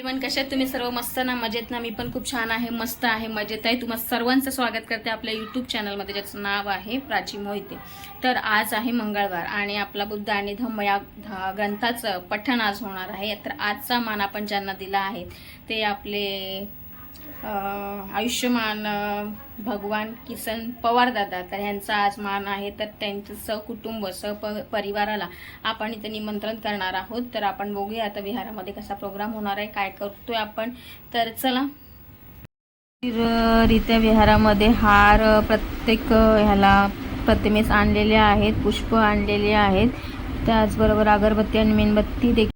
Everyone कशात तुम्ही सर्व मस्त ना मजेत ना? मी पण खूप छान आहे मस्त आहे मजेत आहे. तुम्हाला सर्वांचं स्वागत करते आपल्या यूट्यूब चॅनलमध्ये ज्याचं नाव आहे प्राची मोहिते. तर आज आहे मंगळवार आणि आपला बुद्ध आणि धम्म या ध- ग्रंथाचं पठण आज होणार आहे. तर आजचा मान आपण ज्यांना दिला आहे ते आपले आयुष्यमान भगवान किसन पवार दादा. तर ह्यांचा आज मान आहे तर त्यांचं सहकुटुंब सह परिवाराला आपण इथं निमंत्रण करणार आहोत. तर आपण बघूया आता विहारामध्ये कसा प्रोग्राम होणार आहे काय करतोय आपण. तर चला. रित्या विहारामध्ये हार प्रत्येक ह्याला प्रतिमेस आणलेले आहेत पुष्प आणलेले आहेत. त्याचबरोबर अगरबत्ती आणि मेणबत्ती देखील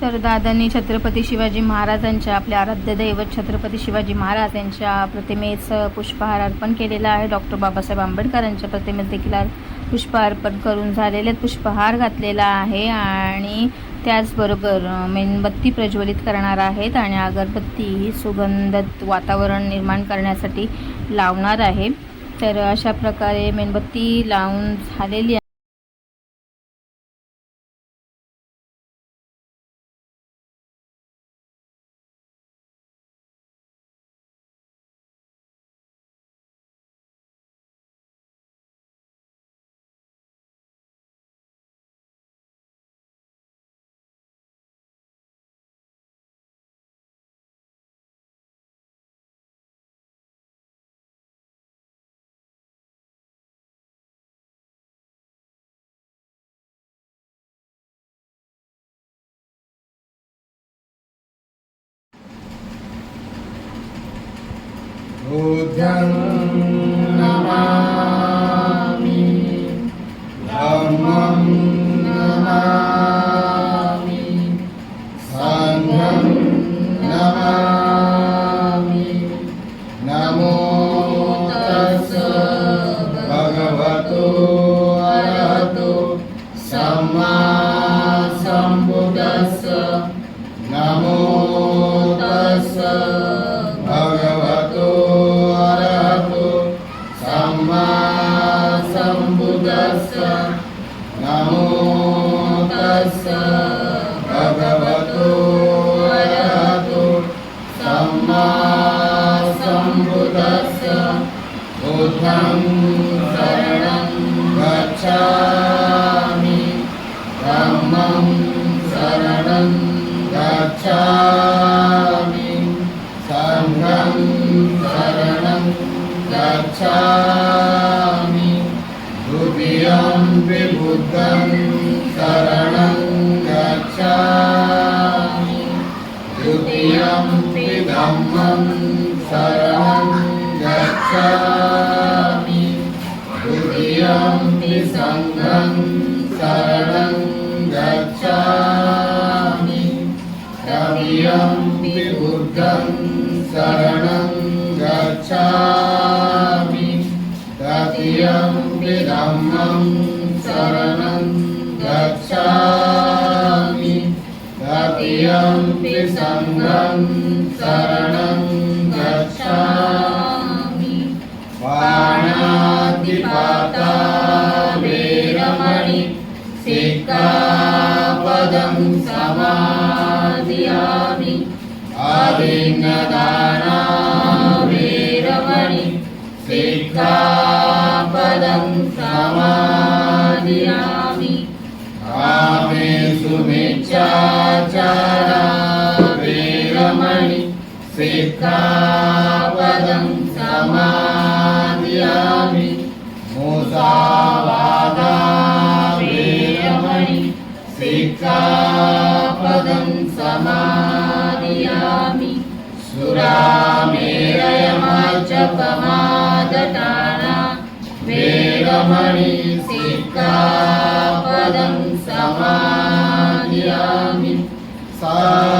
तर दादांनी छत्रपती शिवाजी महाराजांच्या आपल्या आराध्य दैवत छत्रपती शिवाजी महाराज यांच्या प्रतिमेस पुष्पहार अर्पण केलेला आहे. डॉक्टर बाबासाहेब आंबेडकरांच्या प्रतिमेस देखील आ- पुष्पहार अर्पण करून झालेले पुष्पहार घातलेला आहे आणि त्याचबरोबर मेणबत्ती प्रज्वलित करणार आहेत आणि अगरबत्ती ही सुगंधित वातावरण निर्माण करण्यासाठी लावणार आहे. तर अशा प्रकारे मेणबत्ती लावून झालेली धम्मं शरणं गच्छामि। सङ्घं शरणं गच्छामि। द्वितीयं विबुद्धं शरणं गच्छामि। द्वितीयं धम्मं शरणं गच्छामि। द्वितीयं सङ्घं शरणं गच्छामि शरणं गच्छामि। पाणातिपाता वेरमणि सिक्खापदं समादियामि। आदिन्नदाना वेरमणि सिक्खापदं समादियामि। कामेषु मिच्छाचारा सिक्खापदं समादियामि। मुसावादा वेरमणि सिक्खापदं समादियामि। सुरामेरयमाचपमादटाना वेरमणि सिक्खापदं समादियामि। साधु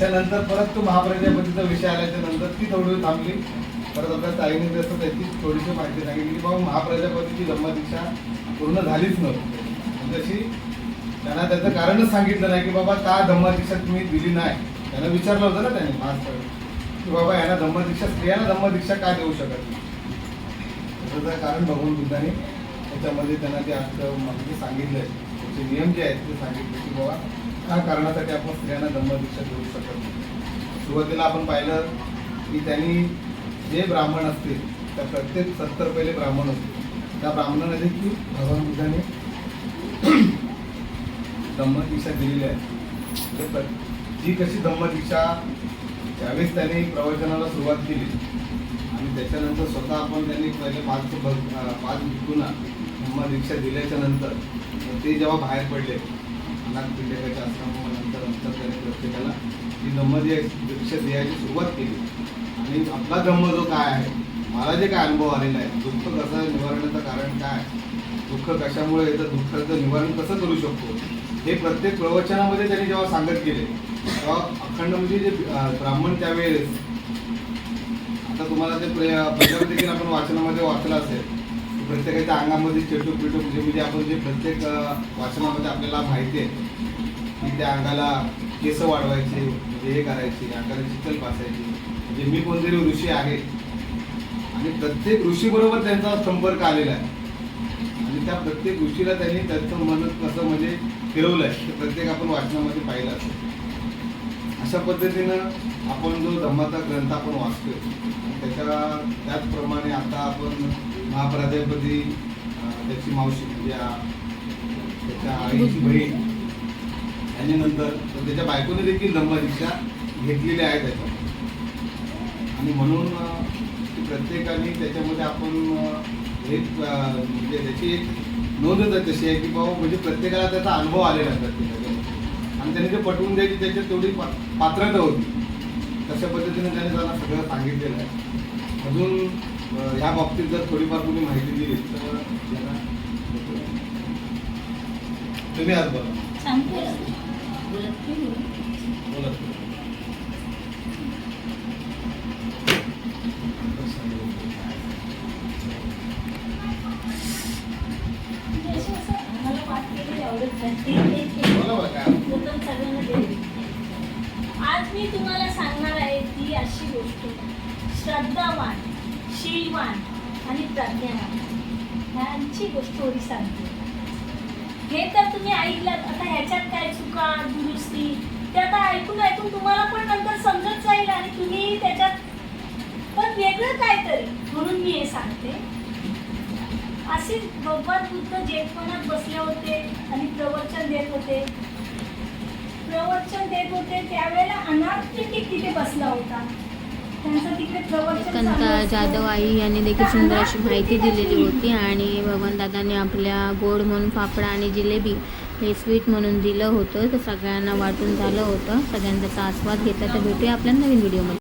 त्याच्यानंतर परत तो महाप्रजापतीचा विषय आल्याच्यानंतर ती थोडी थांबली. परत आपल्या ताईने जसं त्याची थोडीशी माहिती सांगितली की बाबा महाप्रजापतीची जन्मदीक्षा पूर्ण झालीच नव्हती. म्हणजे त्यांना त्याचं कारणच सांगितलं नाही की बाबा का धम्मदीक्षा तुम्ही दिली नाही. त्यांना विचारलं होतं ना त्यांनी मास्टर की बाबा यांना धम्मदीक्षा स्त्रियांना धम्मदीक्षा का देऊ शकत नाही? त्याचं कारण भगवान बुद्धाने त्याच्यामध्ये त्यांना ते आज माहिती सांगितलं त्याचे नियम जे आहेत ते सांगितले की बाबा त्या कारणासाठी आपण स्त्रियांना धर्मदीक्षा देऊ शकत नाही. सुरुवातीला आपण पाहिलं की त्यांनी जे ब्राह्मण असतील त्या प्रत्येक सत्तर पहिले ब्राह्मण असतील. त्या ब्राह्मणाने देखील भगवान बुद्धाने धम्मदीक्षा दिलेली आहे. तर जी कशी धम्मदीक्षा ज्यावेळेस त्यांनी प्रवचनाला सुरुवात केली आणि त्याच्यानंतर स्वतः आपण त्यांनी पहिले पाच भग पाच भिक्खूंना धम्मदीक्षा दिल्याच्या नंतर ते जेव्हा बाहेर पडले अनाथ पिंडकाच्या आश्रमानंतर नंतर त्याने प्रत्येकाला ही धम्मदी दीक्षा द्यायची सुरुवात केली. आणि आपला धम्म जो काय आहे मला जे काय अनुभव आलेला आहे दुःख कसं निवारण्याचं कारण काय दुःख कशामुळे येतं दुःखाचं निवारण कसं करू शकतो हे प्रत्येक प्रवचनामध्ये त्यांनी जेव्हा सांगत गेले तेव्हा अखंड म्हणजे जे ब्राह्मण त्यावेळेस आता तुम्हाला ते प्रे- देखील आपण वाचनामध्ये वाचलं असेल प्रत्येकाच्या अंगामध्ये चेटूक पिटूक जे म्हणजे आपण जे प्रत्येक वाचनामध्ये आपल्याला माहिती आहे की त्या अंगाला केस वाढवायचे म्हणजे हे करायचे अंगाला चिखल पासायची म्हणजे मी कोणतरी ऋषी आहे. आणि प्रत्येक ऋषीबरोबर त्यांचा संपर्क आलेला आहे. आणि त्या प्रत्येक ऋषीला त्यांनी त्यांचं मन कसं म्हणजे फिरवलं आहे ते प्रत्येक आपण वाचनामध्ये पाहिलं असतो अशा पद्धतीनं आपण जो धम्माचा ग्रंथ आपण वाचतोय त्याच्या त्याचप्रमाणे आता आपण महाप्राध्यापती त्याची मावशी म्हणजे त्याच्या आईची बहीण. आणि नंतर त्याच्या बायकोने देखील धम्मदीक्षा घेतलेल्या आहेत त्याच्या आणि म्हणून प्रत्येकाने त्याच्यामध्ये आपण एक म्हणजे त्याची एक नोंदच आहे तशी आहे की बाबा म्हणजे प्रत्येकाला त्याचा अनुभव आलेला आहे प्रत्येकाच्या. आणि त्यांनी ते पटवून द्यायची त्याच्यात तेवढी पा- पात्रता होती. तशा पद्धतीने त्याने त्यांना सगळं सांगितलेलं आहे. अजून ह्या बाबतीत जर थोडीफार तुम्ही माहिती दिली तर तुम्ही आज बोला. शीलवान आणि प्रज्ञावान ह्यांची गोष्ट सांगते. हे तर तुम्ही ऐकलं आता ह्याच्यात काय चुका दुरुस्ती? ते आता ऐकून ऐकून तुम्हाला पण नंतर समजत जाईल आणि तुम्ही त्याच्यात पण वेगळं काहीतरी म्हणून मी हे सांगते. असेच भगवान बुद्ध जेठपणात बसले होते आणि प्रवचन देत होते. प्रवचन देत होते. त्यावेळेला अनाथ तिथे बसला होता. कंता जाधव आई यांनी देखील सुंदर अशी माहिती दिलेली होती आणि भगवान आपल्या गोड म्हणून फाफडा आणि जिलेबी हे स्वीट म्हणून दिलं होतं. तर सगळ्यांना वाटून झालं होतं. सगळ्यांचा आस्वाद घेतला तर भेटूया आपल्या नवीन व्हिडिओमध्ये.